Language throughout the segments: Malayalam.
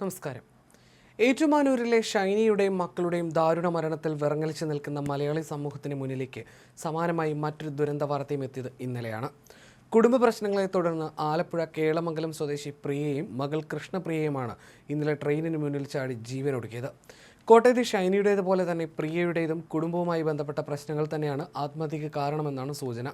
നമസ്കാരം. ഏറ്റുമാനൂരിലെ ഷൈനിയുടെയും മക്കളുടെയും ദാരുണ മരണത്തിൽ വിറങ്ങലിച്ച് നിൽക്കുന്ന മലയാളി സമൂഹത്തിന് മുന്നിലേക്ക് സമാനമായി മറ്റൊരു ദുരന്ത വാർത്തയും എത്തിയത് ഇന്നലെയാണ്. കുടുംബ പ്രശ്നങ്ങളെ തുടർന്ന് ആലപ്പുഴ കേളമംഗലം സ്വദേശി പ്രിയയും മകൾ കൃഷ്ണപ്രിയയുമാണ് ഇന്നലെ ട്രെയിനിന് മുന്നിൽ ചാടി ജീവനൊടുക്കിയത്. കോട്ടയത്തെ ഷൈനിയുടേതുപോലെ തന്നെ പ്രിയയുടേതും കുടുംബവുമായി ബന്ധപ്പെട്ട പ്രശ്നങ്ങൾ തന്നെയാണ് ആത്മഹത്യക്ക് കാരണമെന്നാണ് സൂചന.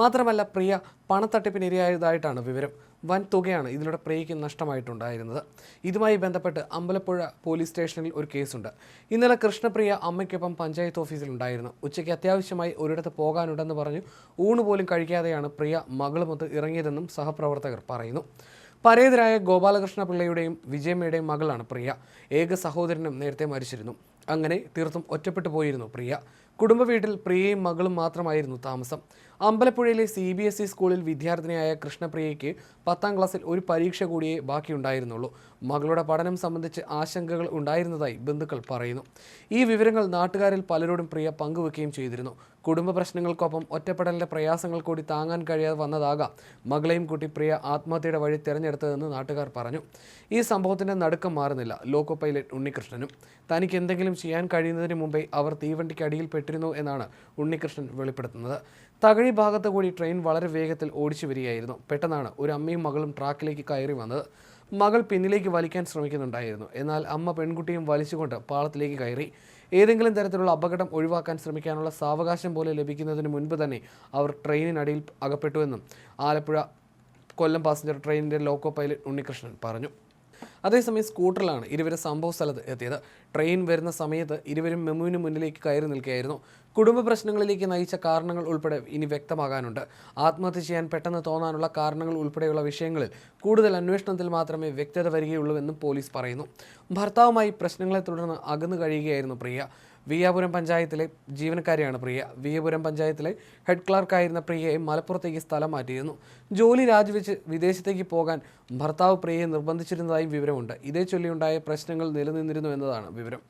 മാത്രമല്ല പ്രിയ പണത്തട്ടിപ്പിനിരയായതായിട്ടാണ് വിവരം. വൻ തുകയാണ് ഇതിലൂടെ പ്രിയയ്ക്ക് നഷ്ടമായിട്ടുണ്ടായിരുന്നത്. ഇതുമായി ബന്ധപ്പെട്ട് അമ്പലപ്പുഴ പോലീസ് സ്റ്റേഷനിൽ ഒരു കേസുണ്ട്. ഇന്നലെ കൃഷ്ണപ്രിയ അമ്മയ്ക്കൊപ്പം പഞ്ചായത്ത് ഓഫീസിലുണ്ടായിരുന്നു ഉച്ചയ്ക്ക് അത്യാവശ്യമായി ഒരിടത്ത് പോകാനുണ്ടെന്ന് പറഞ്ഞു. ഊണ് പോലും കഴിക്കാതെയാണ് പ്രിയ മകളുമൊത്ത് ഇറങ്ങിയതെന്നും സഹപ്രവർത്തകർ പറയുന്നു. പരേതരായ ഗോപാലകൃഷ്ണ പിള്ളയുടെയും വിജയമ്മയുടെയും മകളാണ് പ്രിയ. ഏക സഹോദരനും നേരത്തെ മരിച്ചിരുന്നു. അങ്ങനെ തീർത്തും ഒറ്റപ്പെട്ടു പോയിരുന്നു പ്രിയ. കുടുംബ വീട്ടിൽ പ്രിയയും മകളും മാത്രമായിരുന്നു താമസം. അമ്പലപ്പുഴയിലെ സി ബി എസ് ഇ സ്കൂളിൽ വിദ്യാർത്ഥിനിയായ കൃഷ്ണപ്രിയയ്ക്ക് പത്താം ക്ലാസ്സിൽ ഒരു പരീക്ഷ കൂടിയേ ബാക്കിയുണ്ടായിരുന്നുള്ളൂ. മകളുടെ പഠനം സംബന്ധിച്ച് ആശങ്കകൾ ഉണ്ടായിരുന്നതായി ബന്ധുക്കൾ പറയുന്നു. ഈ വിവരങ്ങൾ നാട്ടുകാരിൽ പലരോടും പ്രിയ പങ്കുവെക്കുകയും ചെയ്തിരുന്നു. കുടുംബ പ്രശ്നങ്ങൾക്കൊപ്പം ഒറ്റപ്പെടലിന്റെ പ്രയാസങ്ങൾ കൂടി താങ്ങാൻ കഴിയാതെ വന്നതാകാം മകളെയും കൂട്ടി പ്രിയ ആത്മഹത്യയുടെ വഴി തിരഞ്ഞെടുത്തതെന്ന് നാട്ടുകാർ പറഞ്ഞു. ഈ സംഭവത്തിന്റെ നടുക്കം മാറുന്നില്ല. ലോക്കോ പൈലറ്റ് ഉണ്ണികൃഷ്ണനും തനിക്ക് എന്തെങ്കിലും ചെയ്യാൻ കഴിയുന്നതിന് മുമ്പേ അവർ തീവണ്ടിക്ക് അടിയിൽപ്പെട്ടിരുന്നു എന്നാണ് ഉണ്ണികൃഷ്ണൻ വെളിപ്പെടുത്തുന്നത്. തകഴി ഭാഗത്ത് കൂടി ട്രെയിൻ വളരെ വേഗത്തിൽ ഓടിച്ചു വരികയായിരുന്നു. പെട്ടെന്നാണ് ഒരു അമ്മയും മകളും ട്രാക്കിലേക്ക് കയറി വന്നത്. മകൾ പിന്നിലേക്ക് വലിക്കാൻ ശ്രമിക്കുന്നുണ്ടായിരുന്നു. എന്നാൽ അമ്മ പെൺകുട്ടിയും വലിച്ചുകൊണ്ട് പാളത്തിലേക്ക് കയറി. ഏതെങ്കിലും തരത്തിലുള്ള അപകടം ഒഴിവാക്കാൻ ശ്രമിക്കാനുള്ള സാവകാശം പോലെ ലഭിക്കുന്നതിന് മുൻപ് തന്നെ അവർ ട്രെയിനിനടിയിൽ അകപ്പെട്ടുവെന്നും ആലപ്പുഴ കൊല്ലം പാസഞ്ചർ ട്രെയിനിന്റെ ലോക്കോ പൈലറ്റ് ഉണ്ണികൃഷ്ണൻ പറഞ്ഞു. അതേസമയം സ്കൂട്ടറിലാണ് ഇരുവരും സംഭവ സ്ഥലത്ത് എത്തിയത്. ട്രെയിൻ വരുന്ന സമയത്ത് ഇരുവരും മെമുവിന് മുന്നിലേക്ക് കയറി നിൽക്കുകയായിരുന്നു. കുടുംബ പ്രശ്നങ്ങളിലേക്ക് നയിച്ച കാരണങ്ങൾ ഉൾപ്പെടെ ഇനി വ്യക്തമാകാനുണ്ട്. ആത്മഹത്യ ചെയ്യാൻ പെട്ടെന്ന് തോന്നാനുള്ള കാരണങ്ങൾ ഉൾപ്പെടെയുള്ള വിഷയങ്ങളിൽ കൂടുതൽ അന്വേഷണത്തിൽ മാത്രമേ വ്യക്തത വരികയുള്ളൂവെന്നും പോലീസ് പറയുന്നു. ഭർത്താവുമായി പ്രശ്നങ്ങളെ തുടർന്ന് അകന്നു കഴിയുകയായിരുന്നു പ്രിയ. വിയാപുരം പഞ്ചായത്തിലെ ജീവനക്കാരിയാണ് പ്രിയ. വിയപുരം പഞ്ചായത്തിലെ ഹെഡ് ക്ലാർക്കായിരുന്ന പ്രിയയെ മലപ്പുറത്തേക്ക് സ്ഥലം മാറ്റിയിരുന്നു. ജോലി രാജിവെച്ച് വിദേശത്തേക്ക് പോകാൻ ഭർത്താവ് പ്രിയയെ നിർബന്ധിച്ചിരുന്നതായും വിവരമുണ്ട്. ഇതേ ചൊല്ലിയുണ്ടായ പ്രശ്നങ്ങൾ നിലനിന്നിരുന്നു എന്നതാണ് വിവരം.